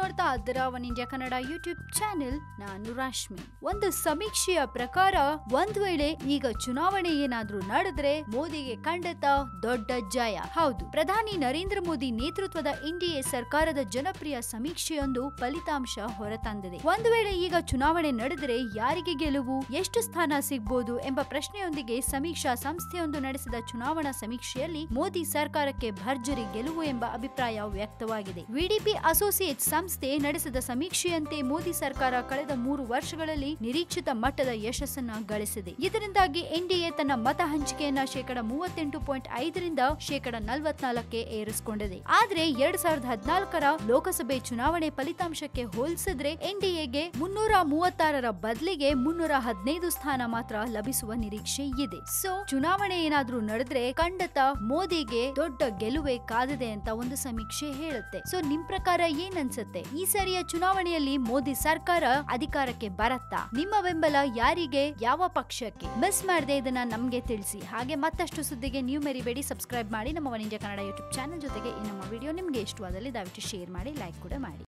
ನೋಡ್ತಾ ಅದರ One India Kannada YouTube channel. ನಾನು ರಾಶ್ಮಿ. ಒಂದು ಸಮೀಕ್ಷೆಯ ಪ್ರಕಾರ, ಒಂದ್ ವೇಳೆ ಈಗ ಚುನಾವಣೆ ಏನಾದ್ರೂ ನಡೆದ್ರೆ ಮೋದಿಗೆ ಖಂಡಿತ ದೊಡ್ಡ ಜಯ. ಹೌದು. ಪ್ರಧಾನಿ ನರೇಂದ್ರ ಮೋದಿ ನೇತೃತ್ವದ ಎನ್ಡಿಎ ಸರ್ಕಾರದ ಜನಪ್ರಿಯ ಸಮೀಕ್ಷೆಯೊಂದು ಫಲಿತಾಂಶ ಹೊರತಂದಿದೆ. ಒಂದು ವೇಳೆ ಈಗ ಚುನಾವಣೆ ನಡೆದ್ರೆ ಯಾರಿಗೆ ಗೆಲುವು, ಎಷ್ಟು ಸ್ಥಾನ ಸಿಗ್ಬೋದು ಎಂಬ ಪ್ರಶ್ನೆಯೊಂದಿಗೆ ಸಮೀಕ್ಷಾ ಸಂಸ್ಥೆಯೊಂದು ನಡೆಸಿದ ಚುನಾವಣಾ ಸಮೀಕ್ಷೆಯಲ್ಲಿ ಮೋದಿ ಸರ್ಕಾರಕ್ಕೆ ಭರ್ಜರಿ ಗೆಲುವು ಎಂಬ ಅಭಿಪ್ರಾಯ ವ್ಯಕ್ತವಾಗಿದೆ. ವಿಡಿಪಿ ಅಸೋಸಿಯೇಟ್ ಸಂಸ್ಥೆ ನಡೆಸಿದ ಸಮೀಕ್ಷೆಯಂತೆ ಮೋದಿ ಸರ್ಕಾರ ಕಳೆದ ಮೂರು ವರ್ಷಗಳಲ್ಲಿ ನಿರೀಕ್ಷಿತ ಮಟ್ಟದ ಯಶಸ್ಸನ್ನ ಗಳಿಸಿದೆ. ಇದರಿಂದಾಗಿ ಎನ್ಡಿಎ ತನ್ನ ಮತ ಹಂಚಿಕೆಯನ್ನ ಶೇಕಡ ಮೂವತ್ತೆಂಟು ಪಾಯಿಂಟ್ ಐದರಿಂದ ಶೇಕಡ ನಲವತ್ನಾಲ್ಕಕ್ಕೆ ಏರಿಸಿಕೊಂಡಿದೆ. ಆದ್ರೆ ಎರಡ್ ಸಾವಿರದ ಹದಿನಾಲ್ಕರ ಲೋಕಸಭೆ ಚುನಾವಣೆ ಫಲಿತಾಂಶಕ್ಕೆ ಹೋಲಿಸಿದ್ರೆ ಎನ್ಡಿಎಗೆ ಮುನ್ನೂರ ಮೂವತ್ತಾರರ ಬದಲಿಗೆ ಮುನ್ನೂರ ಹದಿನೈದು ಸ್ಥಾನ ಮಾತ್ರ ಲಭಿಸುವ ನಿರೀಕ್ಷೆ ಇದೆ. ಸೊ, ಚುನಾವಣೆ ಏನಾದ್ರೂ ನಡೆದ್ರೆ ಖಂಡಿತ ಮೋದಿಗೆ ದೊಡ್ಡ ಗೆಲುವೆ ಕಾದಿದೆ ಅಂತ ಒಂದು ಸಮೀಕ್ಷೆ ಹೇಳುತ್ತೆ. ಸೊ, ನಿಮ್ ಪ್ರಕಾರ ಏನ್ ಅನ್ಸುತ್ತೆ? ಈ ಸರಿಯ ಚುನಾವಣೆಯಲ್ಲಿ ಮೋದಿ ಸರ್ಕಾರ ಅಧಿಕಾರಕ್ಕೆ ಬರತ್ತಾ? ನಿಮ್ಮ ಬೆಂಬಲ ಯಾರಿಗೆ, ಯಾವ ಪಕ್ಷಕ್ಕೆ? ಮಿಸ್ ಮಾಡದೆ ಇದನ್ನ ನಮ್ಗೆ ತಿಳಿಸಿ. ಹಾಗೆ ಮತ್ತಷ್ಟು ಸುದ್ದಿಗೆ ನೀವು ಮೆರಿಬೇಡಿ. ಸಬ್ಸ್ಕ್ರೈಬ್ ಮಾಡಿ ನಮ್ಮ ವನಿಂಜ ಕನ್ನಡ ಯೂಟ್ಯೂಬ್ ಚಾನಲ್ ಜೊತೆಗೆ ಈ ನಮ್ಮ ವಿಡಿಯೋ ನಿಮ್ಗೆ ಇಷ್ಟವಾದಲ್ಲಿ ದಯವಿಟ್ಟು ಶೇರ್ ಮಾಡಿ ಲೈಕ್ ಕೂಡ ಮಾಡಿ.